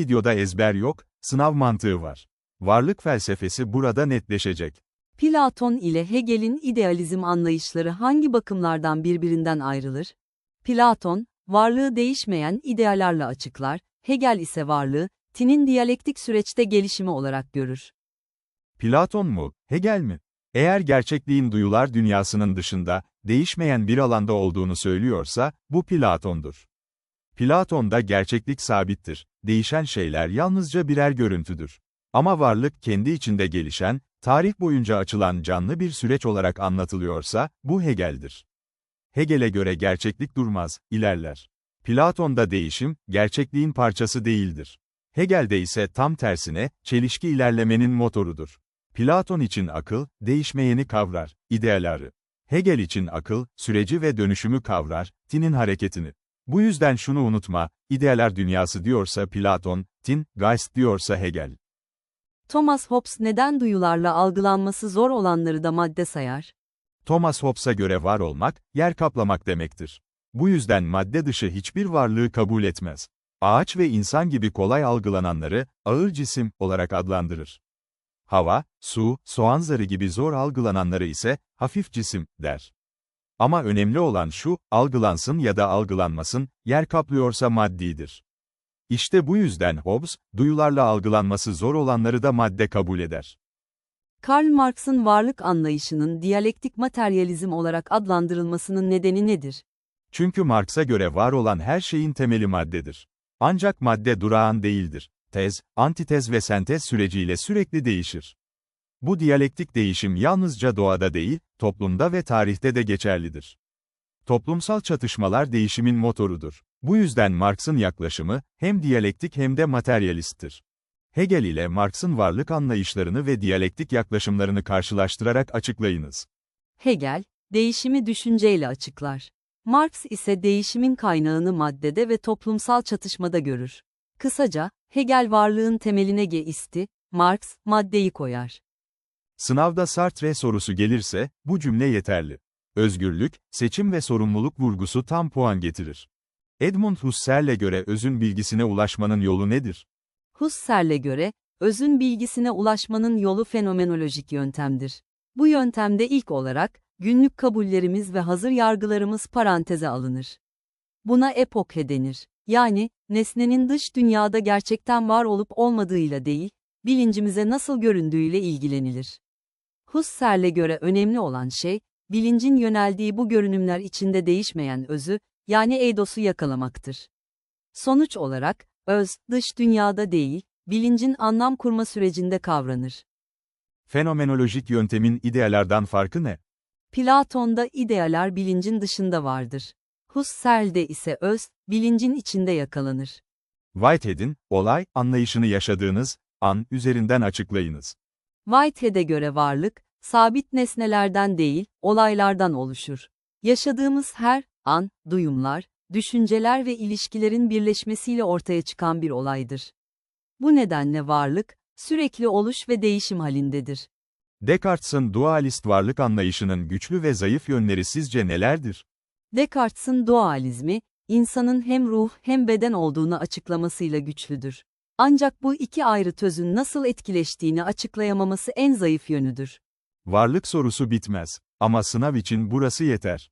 videoda ezber yok, sınav mantığı var. Varlık felsefesi burada netleşecek. Platon ile Hegel'in idealizm anlayışları hangi bakımlardan birbirinden ayrılır? Platon, varlığı değişmeyen ideallerle açıklar, Hegel ise varlığı, tinin diyalektik süreçte gelişimi olarak görür. Platon mu, Hegel mi? Eğer gerçekliğin duyular dünyasının dışında, değişmeyen bir alanda olduğunu söylüyorsa, bu Platon'dur. Platon'da gerçeklik sabittir, değişen şeyler yalnızca birer görüntüdür. Ama varlık kendi içinde gelişen, tarih boyunca açılan canlı bir süreç olarak anlatılıyorsa, bu Hegel'dir. Hegel'e göre gerçeklik durmaz, ilerler. Platon'da değişim, gerçekliğin parçası değildir. Hegel'de ise tam tersine, çelişki ilerlemenin motorudur. Platon için akıl, değişmeyeni kavrar, ideaları. Hegel için akıl, süreci ve dönüşümü kavrar, tinin hareketini. Bu yüzden şunu unutma, idealer dünyası diyorsa Platon, tin, Geist diyorsa Hegel. Thomas Hobbes neden duyularla algılanması zor olanları da madde sayar? Thomas Hobbes'a göre var olmak, yer kaplamak demektir. Bu yüzden madde dışı hiçbir varlığı kabul etmez. Ağaç ve insan gibi kolay algılananları, ağır cisim, olarak adlandırır. Hava, su, soğan zarı gibi zor algılananları ise, hafif cisim, der. Ama önemli olan şu, algılansın ya da algılanmasın, yer kaplıyorsa maddidir. İşte bu yüzden Hobbes, duyularla algılanması zor olanları da madde kabul eder. Karl Marx'ın varlık anlayışının diyalektik materyalizm olarak adlandırılmasının nedeni nedir? Çünkü Marx'a göre var olan her şeyin temeli maddedir. Ancak madde durağan değildir. Tez, antitez ve sentez süreciyle sürekli değişir. Bu diyalektik değişim yalnızca doğada değil, toplumda ve tarihte de geçerlidir. Toplumsal çatışmalar değişimin motorudur. Bu yüzden Marx'ın yaklaşımı, hem diyalektik hem de materyalisttir. Hegel ile Marx'ın varlık anlayışlarını ve diyalektik yaklaşımlarını karşılaştırarak açıklayınız. Hegel, değişimi düşünceyle açıklar. Marx ise değişimin kaynağını maddede ve toplumsal çatışmada görür. Kısaca, Hegel varlığın temeline geisti, Marx, maddeyi koyar. Sınavda Sartre sorusu gelirse, bu cümle yeterli. Özgürlük, seçim ve sorumluluk vurgusu tam puan getirir. Edmund Husserl'e göre özün bilgisine ulaşmanın yolu nedir? Husserl'e göre, özün bilgisine ulaşmanın yolu fenomenolojik yöntemdir. Bu yöntemde ilk olarak, günlük kabullerimiz ve hazır yargılarımız paranteze alınır. Buna epoke denir. Yani, nesnenin dış dünyada gerçekten var olup olmadığıyla değil, bilincimize nasıl göründüğüyle ilgilenilir. Husserl'e göre önemli olan şey, bilincin yöneldiği bu görünümler içinde değişmeyen özü, yani eidos'u yakalamaktır. Sonuç olarak, öz, dış dünyada değil, bilincin anlam kurma sürecinde kavranır. Fenomenolojik yöntemin idealardan farkı ne? Platon'da idealer bilincin dışında vardır. Husserl'de ise öz, bilincin içinde yakalanır. Whitehead'in, olay, anlayışını yaşadığınız, an, üzerinden açıklayınız. Whitehead'e göre varlık, sabit nesnelerden değil, olaylardan oluşur. Yaşadığımız her an, duyumlar, düşünceler ve ilişkilerin birleşmesiyle ortaya çıkan bir olaydır. Bu nedenle varlık, sürekli oluş ve değişim halindedir. Descartes'in dualist varlık anlayışının güçlü ve zayıf yönleri sizce nelerdir? Descartes'in dualizmi, insanın hem ruh hem beden olduğunu açıklamasıyla güçlüdür. Ancak bu iki ayrı tözün nasıl etkileştiğini açıklayamaması en zayıf yönüdür. Varlık sorusu bitmez. Ama sınav için burası yeter.